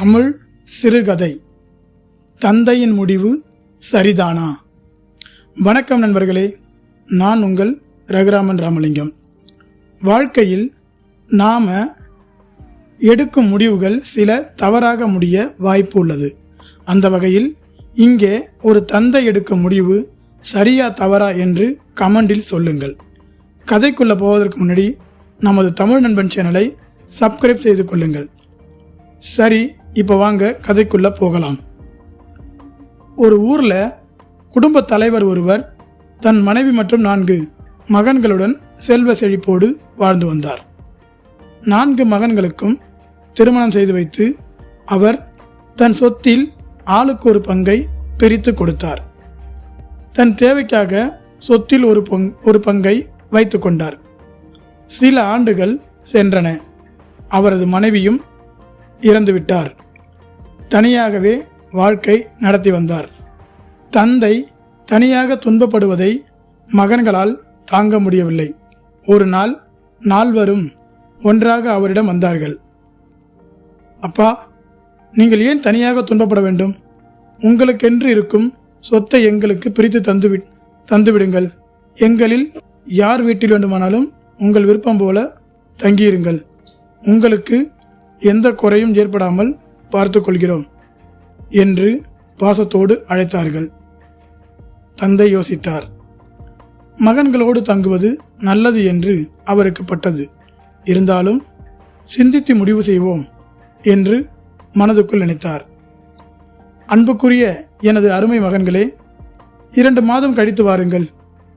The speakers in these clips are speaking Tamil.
தமிழ் சிறுகதை. தந்தையின் முடிவு சரிதானா? வணக்கம் நண்பர்களே. நான் உங்கள் ரகுராமன் ராமலிங்கம். வாழ்க்கையில் நாம் எடுக்கும் முடிவுகள் சில தவறாக முடிய வாய்ப்பு உள்ளது. அந்த வகையில் இங்கே ஒரு தந்தை எடுக்கும் முடிவு சரியா தவறா என்று கமெண்டில் சொல்லுங்கள். கதைக்குள்ளே போவதற்கு முன்னாடி நமது தமிழ் நண்பன் சேனலை சப்ஸ்கிரைப் செய்து கொள்ளுங்கள். சரி இப்போ வாங்க கதைக்குள்ளே போகலாம். ஒரு ஊரில் குடும்ப தலைவர் ஒருவர் தன் மனைவி மற்றும் நான்கு மகன்களுடன் செல்வ செழிப்போடு வாழ்ந்து வந்தார். நான்கு மகன்களுக்கும் திருமணம் செய்து வைத்து அவர் தன் சொத்தில் ஆளுக்கு ஒரு பங்கை பிரித்து கொடுத்தார். தன் தேவைக்காக சொத்தில் ஒரு பங் ஒரு பங்கை வைத்து கொண்டார். சில ஆண்டுகள் சென்றன. அவரது மனைவியும் இறந்துவிட்டார். தனியாகவே வாழ்க்கை நடத்தி வந்தார். தந்தை தனியாக துன்பப்படுவதை மகன்களால் தாங்க முடியவில்லை. ஒரு நாள் நால்வரும் ஒன்றாக அவரிடம் வந்தார்கள். அப்பா நீங்கள் ஏன் தனியாக துன்பப்பட வேண்டும்? உங்களுக்கென்று இருக்கும் சொத்தை எங்களுக்கு பிரித்து தந்துவி தந்துவிடுங்கள் எங்களில் யார் வீட்டில் வேண்டுமானாலும் உங்கள் விருப்பம் போல தங்கியிருங்கள். உங்களுக்கு எந்த குறையும் ஏற்படாமல் பார்த்து கொள்கிறோம் என்று பாசத்தோடு அழைத்தார்கள். தந்தை யோசித்தார். மகன்களோடு தங்குவது நல்லது என்று அவருக்கு பட்டது. இருந்தாலும் சிந்தித்து முடிவு செய்வோம் என்று மனதுக்குள் நினைத்தார். அன்புக்குரிய எனது அருமை மகன்களே இரண்டு மாதம் கழித்து வாருங்கள்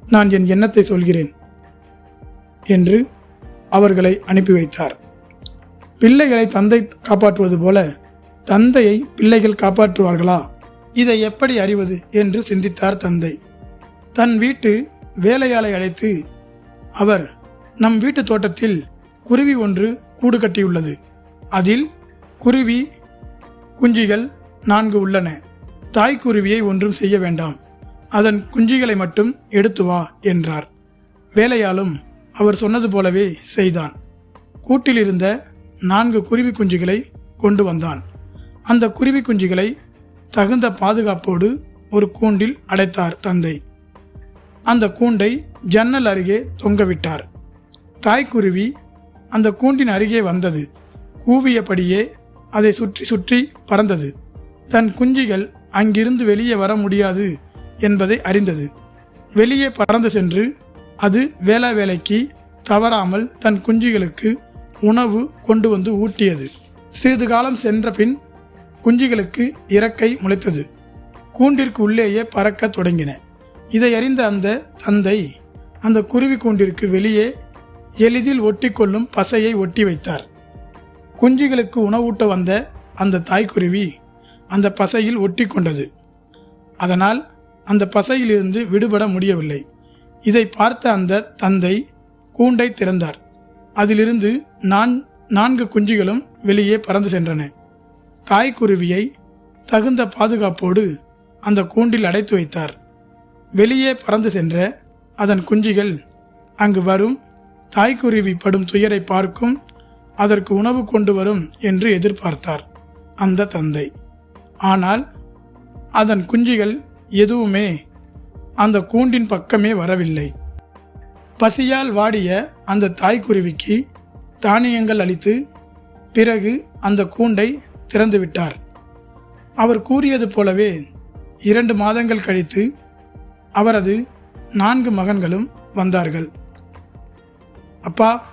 நான் என் எண்ணத்தை சொல்கிறேன் என்று அவர்களை அனுப்பி வைத்தார். பிள்ளைகளை தந்தை காப்பாற்றுவது போல தந்தையை பிள்ளைகள் காப்பாற்றுவார்களா? இதை எப்படி அறிவது என்று சிந்தித்தார் தந்தை. தன் வீட்டு வேலையாளை அழைத்து அவர் நம் வீட்டு தோட்டத்தில் குருவி ஒன்று கூடு கட்டியுள்ளது. அதில் குருவி குஞ்சிகள் நான்கு உள்ளன. தாய்க்குருவியை ஒன்றும் செய்ய வேண்டாம். அதன் குஞ்சிகளை மட்டும் எடுத்து வா என்றார். வேலையாலும் அவர் சொன்னது போலவே செய்தான். கூட்டில் இருந்த நான்கு குருவி குஞ்சுகளை கொண்டு வந்தான். அந்த குருவி குஞ்சுகளை தகுந்த பாதுகாப்போடு ஒரு கூண்டில் அடைத்தார் தந்தை. அந்த கூண்டை ஜன்னல் அருகே தொங்கவிட்டார். தாய்க்குருவி அந்த கூண்டின் அருகே வந்தது. கூவியபடியே அதை சுற்றி சுற்றி பறந்தது. தன் குஞ்சுகள் அங்கிருந்து வெளியே வர முடியாது என்பதை அறிந்தது. வெளியே பறந்து சென்று அது வேளா வேலைக்கு தவறாமல் தன் குஞ்சுகளுக்கு உணவு கொண்டு வந்து ஊட்டியது. சிறிது காலம் சென்ற பின் குஞ்சுகளுக்கு இறக்கை முளைத்தது. கூண்டிற்கு உள்ளேயே பறக்க தொடங்கின. இதை அறிந்த அந்த தந்தை அந்த குருவி கூண்டிற்கு வெளியே எளிதில் ஒட்டிக்கொள்ளும் பசையை ஒட்டி வைத்தார். குஞ்சுகளுக்கு உணவூட்ட வந்த அந்த தாய்க்குருவி அந்த பசையில் ஒட்டி கொண்டது. அதனால் அந்த பசையிலிருந்து விடுபட முடியவில்லை. இதை பார்த்த அந்த தந்தை கூண்டை திறந்தார். அதிலிருந்து நான் நான்கு குஞ்சுகளும் வெளியே பறந்து சென்றன. தாய்க்குருவியை தகுந்த பாதுகாப்போடு அந்த கூண்டில் அடைத்து வைத்தார். வெளியே பறந்து சென்ற அதன் குஞ்சுகள் அங்கு வரும் தாய்க்குருவி படும் துயரை பார்க்கும் அதற்கு உணவு கொண்டு வரும் என்று எதிர்பார்த்தார் அந்த தந்தை. ஆனால் அதன் குஞ்சுகள் எதுவுமே அந்த கூண்டின் பக்கமே வரவில்லை. பசியால் வாடிய அந்த தாய்க்குருவிக்கு தானியங்கள் அளித்து பிறகு அந்த கூண்டை திறந்துவிட்டார். அவர் கூறியது போலவே இரண்டு மாதங்கள் கழித்து அவரது நான்கு மகன்களும் வந்தார்கள். அப்பா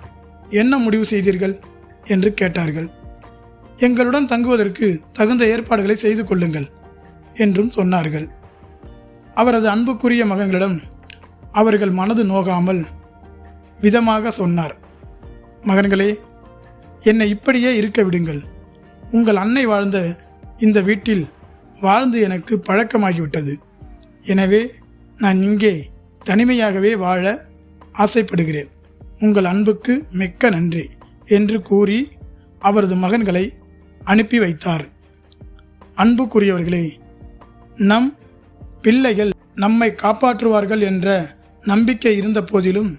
என்ன முடிவு செய்தீர்கள்? என்று கேட்டார்கள். எங்களுடன் தங்குவதற்கு தகுந்த ஏற்பாடுகளை செய்து கொள்ளுங்கள் என்றும் சொன்னார்கள். அவரது அன்புக்குரிய மகன்களிடம் அவர்கள் மனது நோகாமல் விதமாக சொன்னார். மகன்களே என்னை இப்படியே இருக்க விடுங்கள். உங்கள் அன்னை வாழ்ந்த இந்த வீட்டில் வாழ்ந்து எனக்கு பழக்கமாகிவிட்டது. எனவே நான் இங்கே தனிமையாகவே வாழ ஆசைப்படுகிறேன். உங்கள் அன்புக்கு மிக்க நன்றி என்று கூறி அவரது மகன்களை அனுப்பி வைத்தார். அன்புக்குரியவர்களே நம் பிள்ளைகள் நம்மை காப்பாற்றுவார்கள் என்ற நம்பிக்கை இருந்த போதிலும்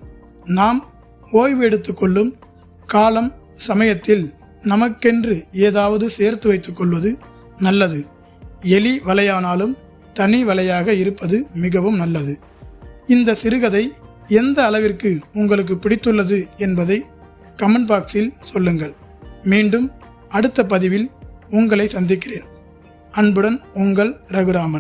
நாம் ஓய்வு எடுத்துக்கொள்ளும் காலம் சமயத்தில் நமக்கென்று ஏதாவது சேர்த்து வைத்துக் கொள்வது நல்லது. எலி வலையானாலும் தனி வலையாக இருப்பது மிகவும் நல்லது. இந்த சிறுகதை எந்த அளவிற்கு உங்களுக்கு பிடித்துள்ளது என்பதை கமெண்ட் பாக்ஸில் சொல்லுங்கள். மீண்டும் அடுத்த பதிவில் உங்களை சந்திக்கிறேன். அன்புடன் உங்கள் ரகுராமன்.